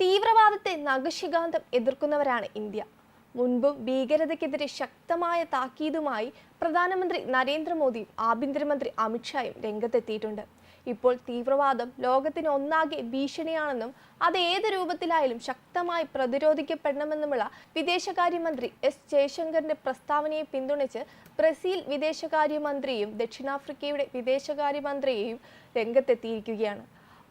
തീവ്രവാദത്തെ നഖശികാന്തം എതിർക്കുന്നവരാണ് ഇന്ത്യ. മുൻപും ഭീകരതയ്ക്കെതിരെ ശക്തമായ താക്കീതുമായി പ്രധാനമന്ത്രി നരേന്ദ്രമോദിയും ആഭ്യന്തരമന്ത്രി അമിത്ഷായും രംഗത്തെത്തിയിട്ടുണ്ട്. ഇപ്പോൾ തീവ്രവാദം ലോകത്തിന് ഒന്നാകെ ഭീഷണിയാണെന്നും അത് ഏത് രൂപത്തിലായാലും ശക്തമായി പ്രതിരോധിക്കപ്പെടണമെന്നുമുള്ള വിദേശകാര്യമന്ത്രി എസ് ജയശങ്കറിന്റെ പ്രസ്താവനയെ പിന്തുണച്ച് ബ്രസീൽ വിദേശകാര്യമന്ത്രിയും ദക്ഷിണാഫ്രിക്കയുടെ വിദേശകാര്യമന്ത്രിയെയും രംഗത്തെത്തിയിരിക്കുകയാണ്.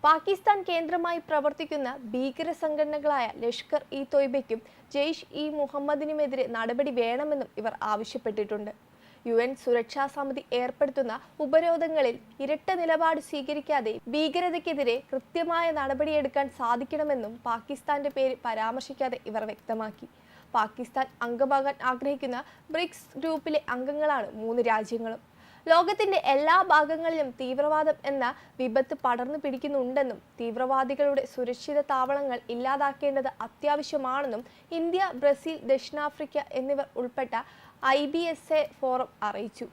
പാകിസ്ഥാൻ കേന്ദ്രമായി പ്രവർത്തിക്കുന്ന ഭീകര സംഘടനകളായ ലഷ്കർ ഇ തൊയ്ബയ്ക്കും ജെയ്ഷ് ഇ മുഹമ്മദിനുമെതിരെ നടപടി വേണമെന്നും ഇവർ ആവശ്യപ്പെട്ടിട്ടുണ്ട്. യു എൻ സുരക്ഷാ സമിതി ഏർപ്പെടുത്തുന്ന ഉപരോധങ്ങളിൽ ഇരട്ട നിലപാട് സ്വീകരിക്കാതെ ഭീകരതയ്ക്കെതിരെ കൃത്യമായ നടപടിയെടുക്കാൻ സാധിക്കണമെന്നും പാകിസ്ഥാന്റെ പേര് പരാമർശിക്കാതെ ഇവർ വ്യക്തമാക്കി. പാകിസ്ഥാൻ അംഗമാകാൻ ആഗ്രഹിക്കുന്ന ബ്രിക്സ് ഗ്രൂപ്പിലെ അംഗങ്ങളാണ് മൂന്ന് രാജ്യങ്ങളും. ലോകത്തിന്റെ എല്ലാ ഭാഗങ്ങളിലും തീവ്രവാദം എന്ന വിപത്ത് പടർന്നു പിടിക്കുന്നുണ്ടെന്നും തീവ്രവാദികളുടെ സുരക്ഷിത താവളങ്ങൾ ഇല്ലാതാക്കേണ്ടത് അത്യാവശ്യമാണെന്നും ഇന്ത്യ ബ്രസീൽ ദക്ഷിണാഫ്രിക്ക എന്നിവർ ഉൾപ്പെട്ട ഐ ഫോറം അറിയിച്ചു.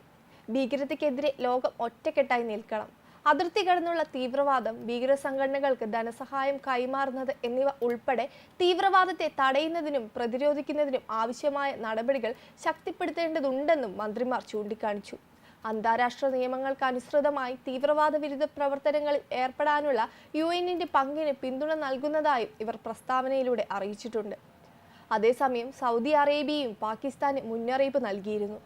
ഭീകരതയ്ക്കെതിരെ ലോകം ഒറ്റക്കെട്ടായി നിൽക്കണം. അതിർത്തി കടന്നുള്ള തീവ്രവാദം ഭീകര സംഘടനകൾക്ക് ധനസഹായം കൈമാറുന്നത് എന്നിവ ഉൾപ്പെടെ തീവ്രവാദത്തെ തടയുന്നതിനും പ്രതിരോധിക്കുന്നതിനും ആവശ്യമായ നടപടികൾ ശക്തിപ്പെടുത്തേണ്ടതുണ്ടെന്നും മന്ത്രിമാർ ചൂണ്ടിക്കാണിച്ചു. അന്താരാഷ്ട്ര നിയമങ്ങൾക്ക് അനുസൃതമായി തീവ്രവാദ വിരുദ്ധ പ്രവർത്തനങ്ങളിൽ ഏർപ്പെടാനുള്ള യു എന്നിന്റെ പങ്കിന് പിന്തുണ നൽകുന്നതായും ഇവർ പ്രസ്താവനയിലൂടെ അറിയിച്ചിട്ടുണ്ട്. അതേസമയം സൗദി അറേബ്യയും പാകിസ്ഥാന് മുന്നറിയിപ്പ് നൽകിയിരുന്നു.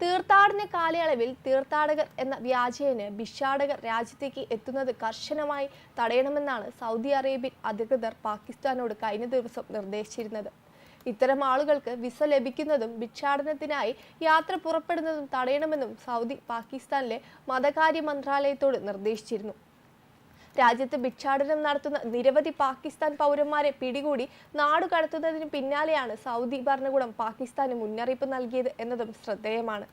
തീർത്ഥാടന കാലയളവിൽ തീർത്ഥാടകർ എന്ന വ്യാജേന ഭിക്ഷാടകർ രാജ്യത്തേക്ക് എത്തുന്നത് കർശനമായി തടയണമെന്നാണ് സൗദി അറേബ്യൻ അധികൃതർ പാകിസ്ഥാനോട് കഴിഞ്ഞ ദിവസം നിർദ്ദേശിച്ചിരുന്നത്. ഇത്തരം ആളുകൾക്ക് വിസ ലഭിക്കുന്നതും ഭിക്ഷാടനത്തിനായി യാത്ര പുറപ്പെടുന്നതും തടയണമെന്നും സൗദി പാകിസ്ഥാനിലെ മതകാര്യ മന്ത്രാലയത്തോട് നിർദ്ദേശിച്ചിരുന്നു. രാജ്യത്ത് ഭിക്ഷാടനം നടത്തുന്ന നിരവധി പാകിസ്ഥാൻ പൗരന്മാരെ പിടികൂടി നാടു കടത്തുന്നതിന് പിന്നാലെയാണ് സൗദി ഭരണകൂടം പാകിസ്ഥാന് മുന്നറിയിപ്പ് നൽകിയത് എന്നതും ശ്രദ്ധേയമാണ്.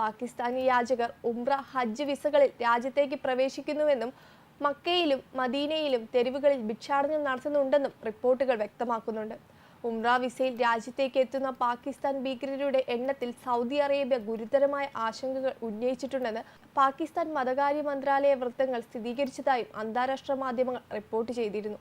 പാകിസ്ഥാനി യാചകർ ഉംറ ഹജ്ജ് വിസകളിൽ രാജ്യത്തേക്ക് പ്രവേശിക്കുന്നുവെന്നും മക്കയിലും മദീനയിലും തെരുവുകളിൽ ഭിക്ഷാടനം നടത്തുന്നുണ്ടെന്നും റിപ്പോർട്ടുകൾ വ്യക്തമാക്കുന്നുണ്ട്. ഉംറ വിസയിൽ രാജ്യത്തേക്ക് എത്തുന്ന പാകിസ്ഥാൻ ഭീകരരുടെ എണ്ണത്തിൽ സൗദി അറേബ്യ ഗുരുതരമായ ആശങ്കകൾ ഉന്നയിച്ചിട്ടുണ്ടെന്ന് പാകിസ്ഥാൻ മതകാര്യ മന്ത്രാലയ വൃത്തങ്ങൾ സ്ഥിരീകരിച്ചതായും അന്താരാഷ്ട്ര മാധ്യമങ്ങൾ റിപ്പോർട്ട് ചെയ്തിരുന്നു.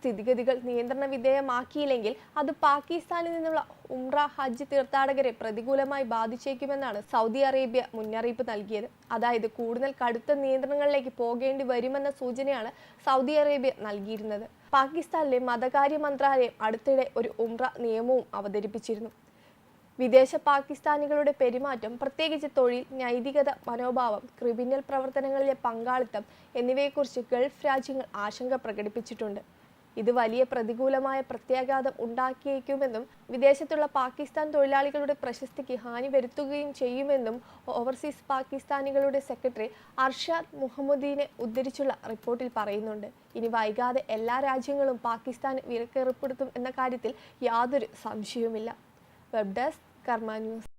സ്ഥിതിഗതികൾ നിയന്ത്രണ വിധേയമാക്കിയില്ലെങ്കിൽ അത് പാകിസ്ഥാനിൽ നിന്നുള്ള ഉംറ ഹജ്ജ് തീർത്ഥാടകരെ പ്രതികൂലമായി ബാധിച്ചേക്കുമെന്നാണ് സൗദി അറേബ്യ മുന്നറിയിപ്പ് നൽകിയത്. അതായത് കൂടുതൽ കടുത്ത നിയന്ത്രണങ്ങളിലേക്ക് പോകേണ്ടി വരുമെന്ന സൂചനയാണ് സൗദി അറേബ്യ നൽകിയിരുന്നത്. പാകിസ്ഥാനിലെ മതകാര്യ മന്ത്രാലയം അടുത്തിടെ ഒരു ഉംറ നിയമവും അവതരിപ്പിച്ചിരുന്നു. വിദേശ പാകിസ്ഥാനികളുടെ പെരുമാറ്റം പ്രത്യേകിച്ച് തൊഴിൽ നൈതികത മനോഭാവം ക്രിമിനൽ പ്രവർത്തനങ്ങളിലെ പങ്കാളിത്തം എന്നിവയെക്കുറിച്ച് ഗൾഫ് രാജ്യങ്ങൾ ആശങ്ക പ്രകടിപ്പിച്ചിട്ടുണ്ട്. ഇത് വലിയ പ്രതികൂലമായ പ്രത്യാഘാതം ഉണ്ടാക്കിയേക്കുമെന്നും വിദേശത്തുള്ള പാകിസ്ഥാൻ തൊഴിലാളികളുടെ പ്രശസ്തിക്ക് ഹാനി വരുത്തുകയും ചെയ്യുമെന്നും ഓവർസീസ് പാകിസ്ഥാനികളുടെ സെക്രട്ടറി അർഷാദ് മുഹമ്മദീനെ ഉദ്ധരിച്ചുള്ള റിപ്പോർട്ടിൽ പറയുന്നുണ്ട്. ഇനി വൈകാതെ എല്ലാ രാജ്യങ്ങളും പാകിസ്ഥാൻ വിലക്കേർപ്പെടുത്തും എന്ന കാര്യത്തിൽ യാതൊരു സംശയവുമില്ല. Web desk Karma news.